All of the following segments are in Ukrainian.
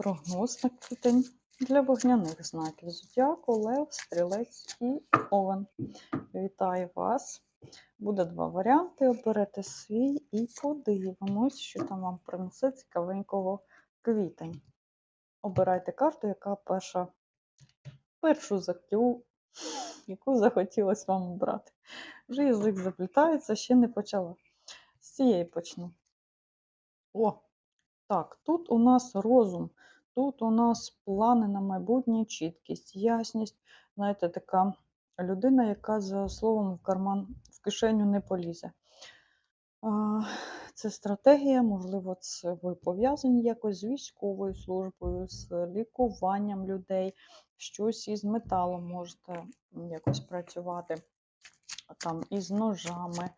Прогноз на квітень для вогняних знаків зодіаку, Лев, Стрілець і Овен. Вітаю вас! Буде два варіанти. Оберете свій і подивимось, що там вам принесе цікавенького квітень. Обирайте карту, яка перша, першу заклю, яку захотілося вам обрати. Вже язик заплітається, ще не почала. З цієї почну. О, так, тут у нас розум, тут у нас плани на майбутнє, чіткість, ясність. Знаєте, така людина, яка за словом в карман в кишеню не полізе. Це стратегія, можливо, це ви пов'язані якось з військовою службою, з лікуванням людей, щось із металом можете якось працювати, там із ножами.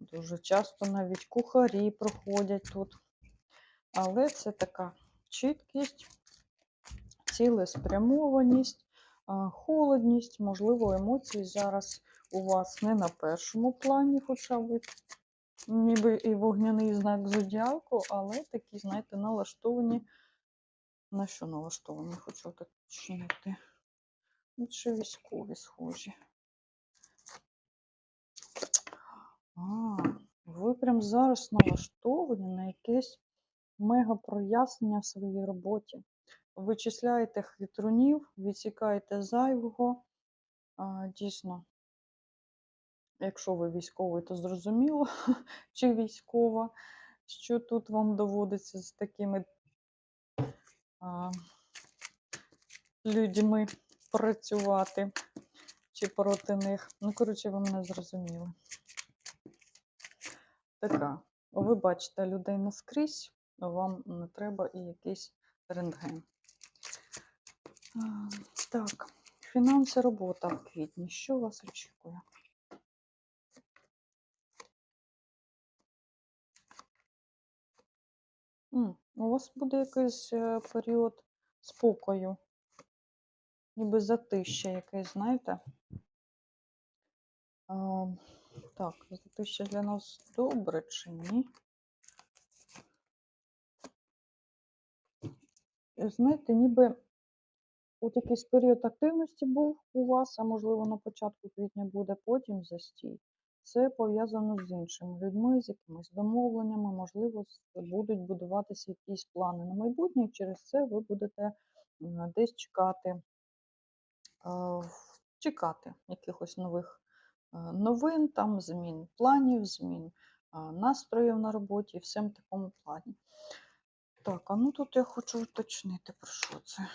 Дуже часто навіть кухарі проходять тут. Але це така чіткість, цілеспрямованість, холодність, можливо, емоції зараз у вас не на першому плані, хоча ви ніби і вогняний знак зодіаку, але такі, знаєте, налаштовані. На що налаштовані? Хочу так чинити. Чи військові схожі. А, ви прям зараз налаштовані на якесь мега прояснення в своїй роботі. Вичисляєте хитрунів, відсікаєте зайвого. А, Дійсно, якщо ви військовий, то зрозуміло, чи військова, що тут вам доводиться з такими а, людьми працювати чи проти них. Ну, коротше, ви мене зрозуміли. Така, ви бачите людей наскрізь, вам не треба і якийсь рентген. Так, фінанси, робота в квітні. Що вас очікує? У вас буде якийсь е, період спокою, ніби затища якесь, знаєте? А, так, затища для нас добре чи ні? Е, Знаєте, ніби от якийсь період активності був у вас, а можливо на початку квітня буде, потім застій. Це пов'язано з іншими людьми, з якимись домовленнями, можливо, будуть будуватися якісь плани на майбутнє, і через це ви будете десь чекати, чекати якихось нових новин, там, змін планів, змін настроїв на роботі і всім такому плані. Так, а ну тут я хочу уточнити, про що це.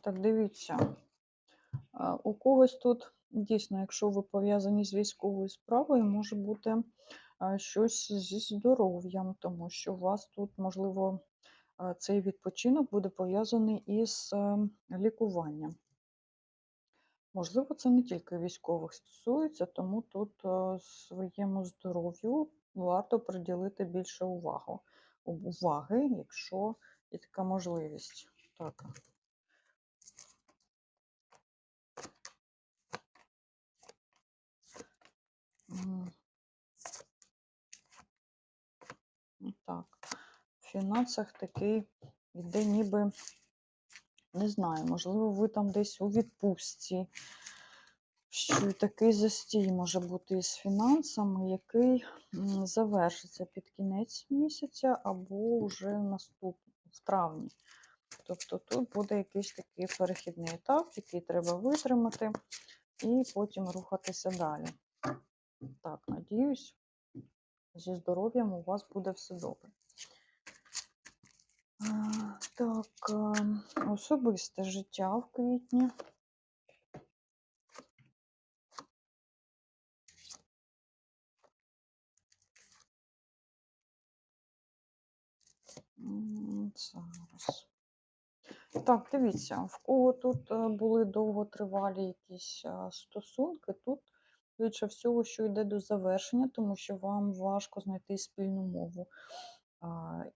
Так, дивіться. У когось тут дійсно, якщо ви пов'язані з військовою справою, може бути щось зі здоров'ям, тому що у вас тут, можливо, цей відпочинок буде пов'язаний із е, лікуванням. Можливо, це не тільки військових стосується, тому тут е, своєму здоров'ю варто приділити більше увагу. уваги, якщо є така можливість. Так. Ну, Так, в фінансах такий йде ніби, не знаю, можливо, ви там десь у відпустці, що такий застій може бути із фінансами, який завершиться під кінець місяця або вже наступний, в травні. Тобто тут буде якийсь такий перехідний етап, який треба витримати, і потім рухатися далі. Так, надіюсь, зі здоров'ям у вас буде все добре. Так, особисте життя в квітні. Зараз. Так, дивіться, в кого тут е, були довготривалі якісь стосунки, тут швидше всього, що йде до завершення, тому що вам важко знайти спільну мову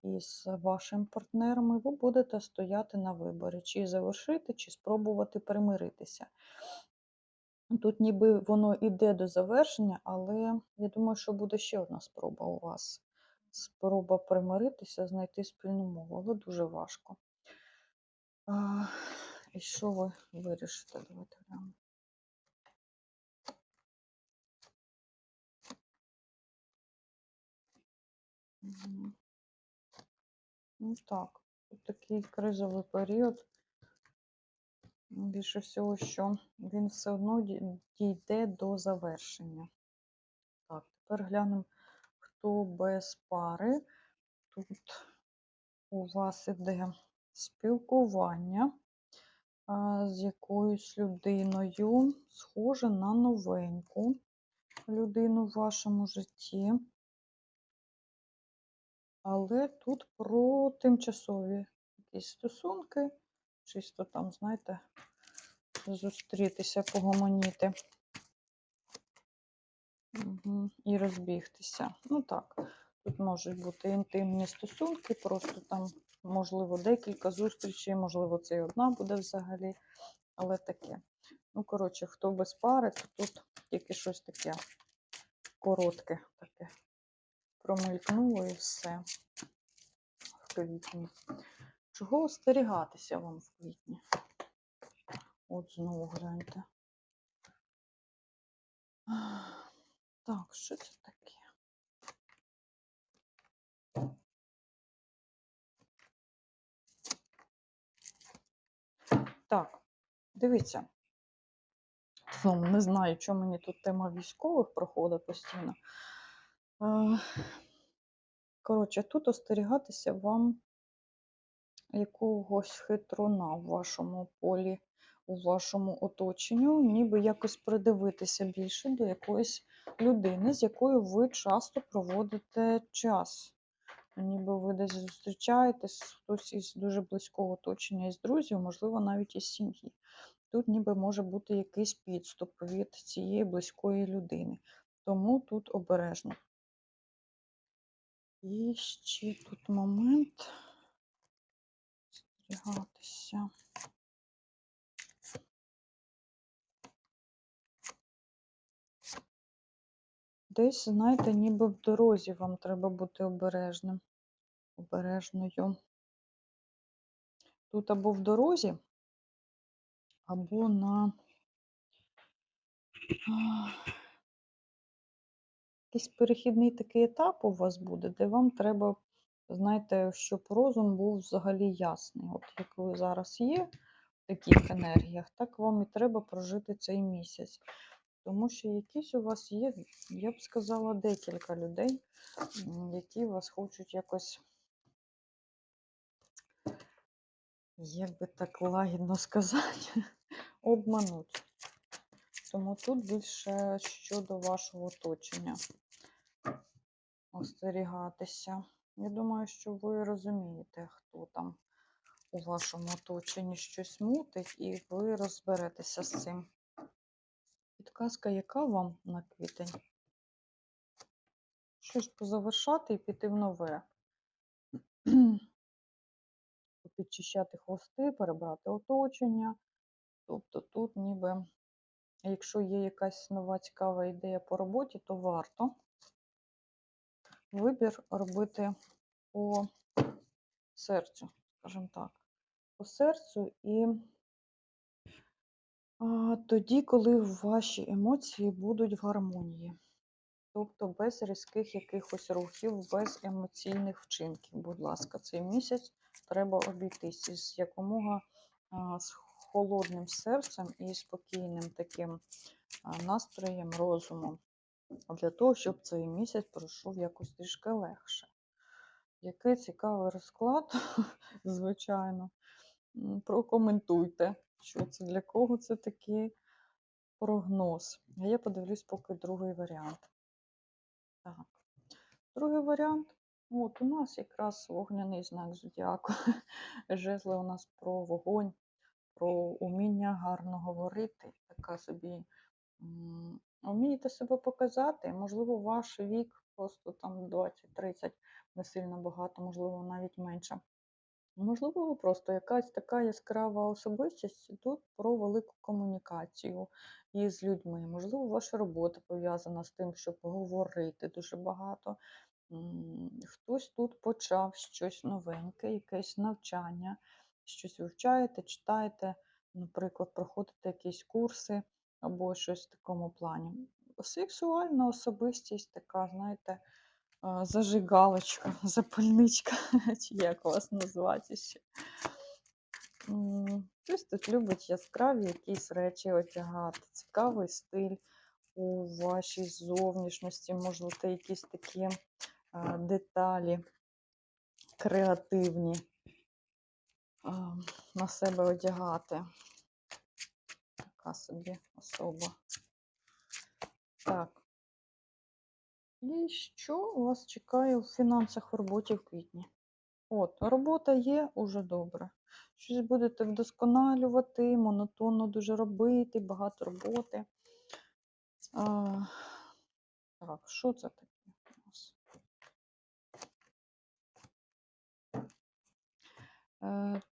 із вашим партнером, і ви будете стояти на виборі, чи завершити, чи спробувати примиритися. Тут ніби воно іде до завершення, але я думаю, що буде ще одна спроба у вас. Спроба примиритися, знайти спільну мову, але дуже важко. А, і що ви вирішите? Давайте глянемо. Ну так, такий кризовий період. Більше всього, що він все одно дійде до завершення. Так, тепер глянемо, хто без пари. Тут у вас іде спілкування з якоюсь людиною, схоже на новеньку людину в вашому житті. Але тут про тимчасові якісь стосунки, чисто там, знаєте, зустрітися, погомоніти І розбігтися. Ну так, тут можуть бути інтимні стосунки, просто там, можливо, декілька зустрічей, можливо, це і одна буде взагалі, але таке. Ну, коротше, хто без пари, то тут тільки щось таке коротке, таке промелькнуло і все в квітні. Чого остерігатися вам в квітні? От знову гляньте. Так, що це таке? Так, дивіться. Не знаю, чому мені тут тема військових проходить постійно. Е, Коротше, тут остерігатися вам якогось хитруна в вашому полі, у вашому оточенню, ніби якось придивитися більше до якоїсь людини, з якою ви часто проводите час. Ніби ви десь зустрічаєтесь, хтось із дуже близького оточення, із друзів, можливо, навіть із сім'ї. Тут ніби може бути якийсь підступ від цієї близької людини. Тому тут обережно. І ще тут момент спостерігатися. Десь, знаєте, ніби в дорозі вам треба бути обережним, обережною. Тут або в дорозі, або на якийсь перехідний такий етап у вас буде, де вам треба, знаєте, щоб розум був взагалі ясний. От як ви зараз є в таких енергіях, так вам і треба прожити цей місяць. Тому що якісь у вас є, я б сказала, декілька людей, які вас хочуть якось, як би так лагідно сказати, обмануть. Тому тут більше щодо вашого оточення остерігатися. Я думаю, що ви розумієте, хто там у вашому оточенні щось мутить, і ви розберетеся з цим. Підказка, яка вам на квітень? Щось позавершати і піти в нове. Підчищати хвости, перебрати оточення. Тобто тут ніби, якщо є якась нова цікава ідея по роботі, то варто вибір робити по серцю, скажімо так, по серцю і тоді, коли ваші емоції будуть в гармонії. Тобто без різких якихось рухів, без емоційних вчинків. Будь ласка, цей місяць треба обійтись із якомога з холодним серцем і спокійним таким настроєм, розумом. Для того, щоб цей місяць пройшов якось трішки легше. Який цікавий розклад, звичайно. Прокоментуйте, що це для кого це такий прогноз. А я подивлюсь поки другий варіант. Так. Другий варіант. От у нас якраз вогняний знак зодіаку. Жезли у нас про вогонь, про уміння гарно говорити. Така собі вмієте себе показати. Можливо, ваш вік просто там 20-30, не сильно багато, можливо, навіть менше. Можливо, просто якась така яскрава особистість тут про велику комунікацію із людьми. Можливо, ваша робота пов'язана з тим, щоб говорити дуже багато. Хтось тут почав щось новеньке, якесь навчання, щось вивчаєте, читаєте, наприклад, проходите якісь курси або щось в такому плані. Сексуальна особистість така, знаєте, зажигалочка, запальничка, чи як вас назвати ще. Хтось тут любить яскраві якісь речі одягати, цікавий стиль у вашій зовнішності, можливо, якісь такі деталі креативні на себе одягати. Така собі особа. Так. І що у вас чекає у фінансах в роботі в квітні? От, робота є уже добре. Щось будете вдосконалювати, монотонно дуже робити, багато роботи. А, так, що це таке у нас?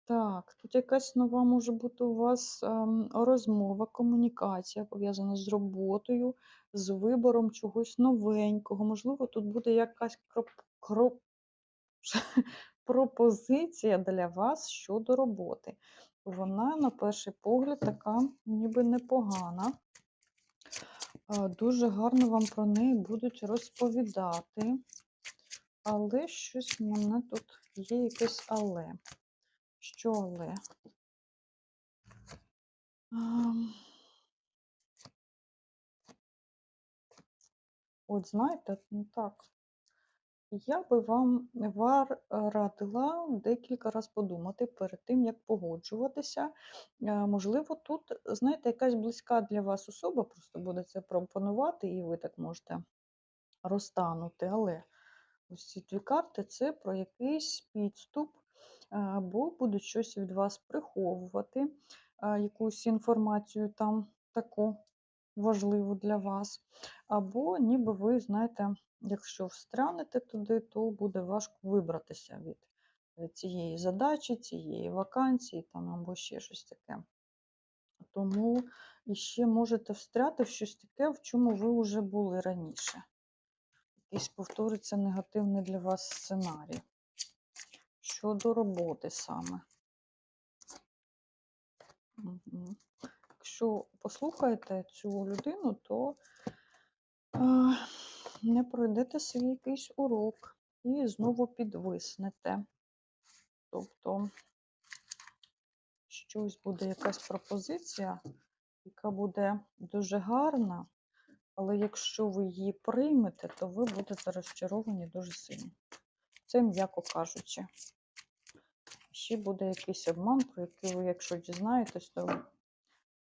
Так, тут якась нова може бути у вас ем, розмова, комунікація пов'язана з роботою, з вибором чогось новенького. Можливо, тут буде якась кроп, кроп, пропозиція для вас щодо роботи. Вона, на перший погляд, така ніби непогана. Е, Дуже гарно вам про неї будуть розповідати. Але щось в мене тут є якесь але. Ам. От знаєте, ну так, я би вам вар радила декілька разів подумати перед тим, як погоджуватися. Е, Можливо, тут, знаєте, якась близька для вас особа просто буде це пропонувати, і ви так можете розтанути. Але ось ці дві карти це про якийсь підступ, або будуть щось від вас приховувати, якусь інформацію там таку важливу для вас. Або ніби ви, знаєте, якщо встрянете туди, то буде важко вибратися від е, цієї задачі, цієї вакансії там, або ще щось таке. Тому іще можете встряти в щось таке, в чому ви вже були раніше. Якийсь повториться негативний для вас сценарій. Щодо роботи саме. Якщо послухаєте цю людину, то е, не пройдете свій якийсь урок і знову підвиснете. Тобто щось буде якась пропозиція, яка буде дуже гарна, але якщо ви її приймете, то ви будете розчаровані дуже сильно. Це м'яко кажучи. Ще буде якийсь обман, про який ви, якщо дізнаєтесь, то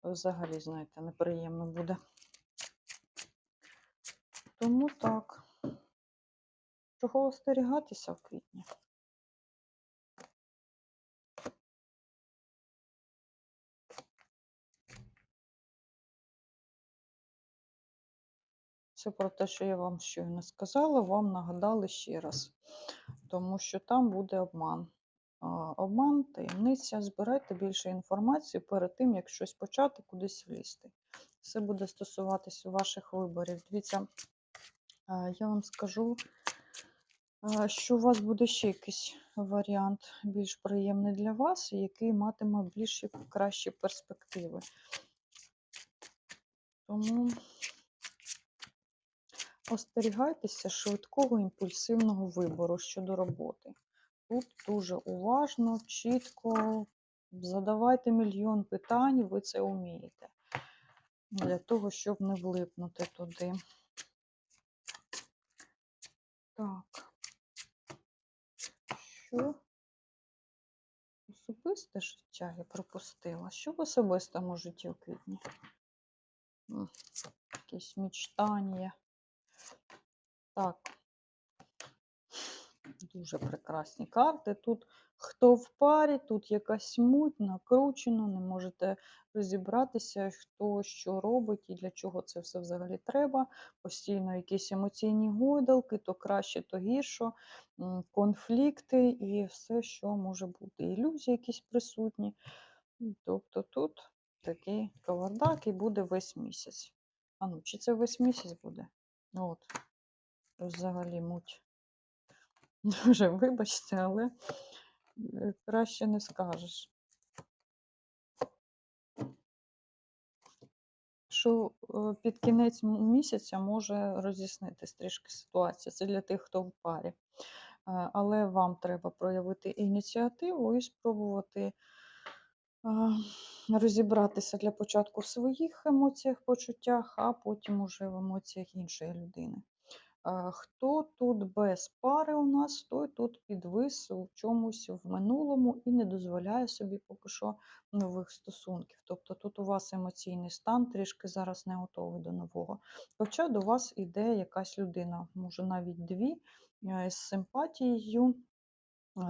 взагалі, знаєте, неприємно буде. Тому так. Чого остерігатися в квітні? Це про те, що я вам щойно сказала, вам нагадали ще раз, тому що там буде обман. Обман, таємниця, збирайте більше інформації перед тим, як щось почати, кудись влізти. Це буде стосуватися ваших виборів. Дивіться, я вам скажу, що у вас буде ще якийсь варіант більш приємний для вас, який матиме більш кращі перспективи. Тому остерігайтеся швидкого імпульсивного вибору щодо роботи. Тут дуже уважно, чітко задавайте мільйон питань, ви це вмієте. Для того, щоб не влипнути туди. Так. Що? Особисте життя я пропустила. Що в особистому житті у квітні? Якісь мечтання. Так. Дуже прекрасні карти. Тут хто в парі, тут якась муть, накручено, не можете розібратися, хто що робить і для чого це все взагалі треба. Постійно якісь емоційні гойдалки, то краще, то гірше, конфлікти і все, що може бути. Ілюзії якісь присутні. Тобто тут такий кавардак і буде весь місяць. А ну, чи це весь місяць буде? Ну От, взагалі муть. Дуже вибачте, але е, краще не скажеш. Що е, під кінець місяця може роз'яснитись трішки ситуація. Це для тих, хто в парі. Е, Але вам треба проявити ініціативу і спробувати розібратися для початку в своїх емоціях, почуттях, а потім уже в емоціях іншої людини. Хто тут без пари у нас, той тут підвис у чомусь в минулому і не дозволяє собі поки що нових стосунків. Тобто тут у вас емоційний стан трішки зараз не готовий до нового. Хоча до вас іде якась людина, може навіть дві, е, з симпатією,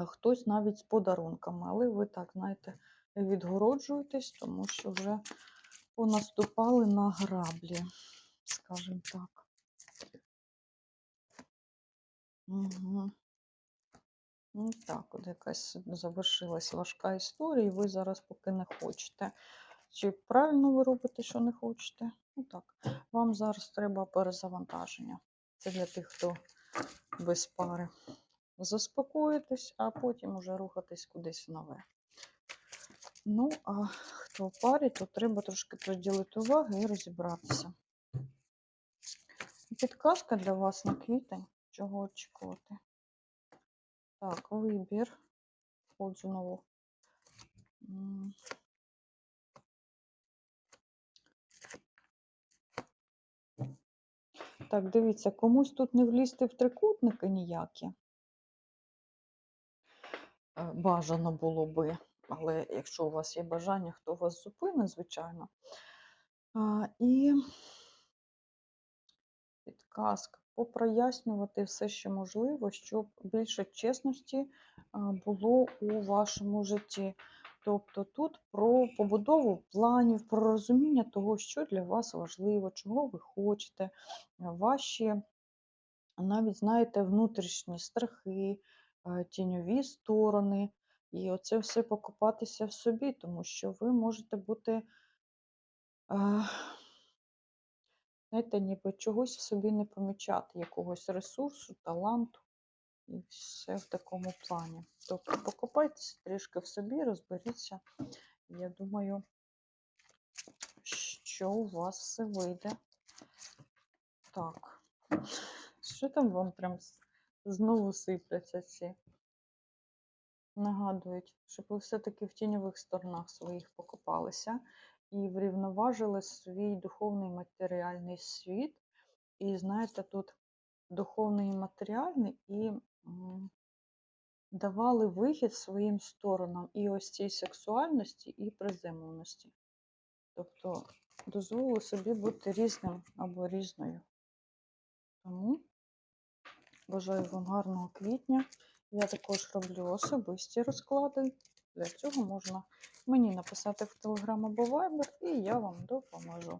хтось навіть з подарунками, але ви так, знаєте, відгороджуєтесь, тому що вже понаступали на граблі, скажімо так. Угу. Ну, так, от якась завершилась важка історія, і ви зараз поки не хочете. Чи правильно ви робите, що не хочете? Ну так, вам зараз треба перезавантаження. Це для тих, хто без пари. Заспокоїтесь, а потім уже рухатись кудись нове. Ну, а хто в парі, то треба трошки приділити уваги і розібратися. Підказка для вас на квітень, чого очікувати. Так, вибір. От знову. Так, дивіться, комусь тут не влізти в трикутники ніякі. Е, Бажано було би, але якщо у вас є бажання, хто вас зупинить, звичайно. А, і підказка попрояснювати все, що можливо, щоб більше чесності було у вашому житті. Тобто тут про побудову планів, про розуміння того, що для вас важливо, чого ви хочете, ваші навіть, знаєте, внутрішні страхи, тіньові сторони. І оце все покопатися в собі, тому що ви можете бути, знаєте, ніби чогось в собі не помічати, якогось ресурсу, таланту і все в такому плані. Тобто покопайтеся трішки в собі, розберіться. Я думаю, що у вас все вийде. Так, що там вам прям знову сипляться ці? Нагадують, щоб ви все-таки в тіньових сторонах своїх покопалися і врівноважили свій духовний матеріальний світ. І знаєте, тут духовний і матеріальний, і давали вихід своїм сторонам і ось цій сексуальності, і приземленості. Тобто дозволили собі бути різним або різною. Тому бажаю вам гарного квітня. Я також роблю особисті розклади. Для цього можна мені написати в Telegram або Viber, і я вам допоможу.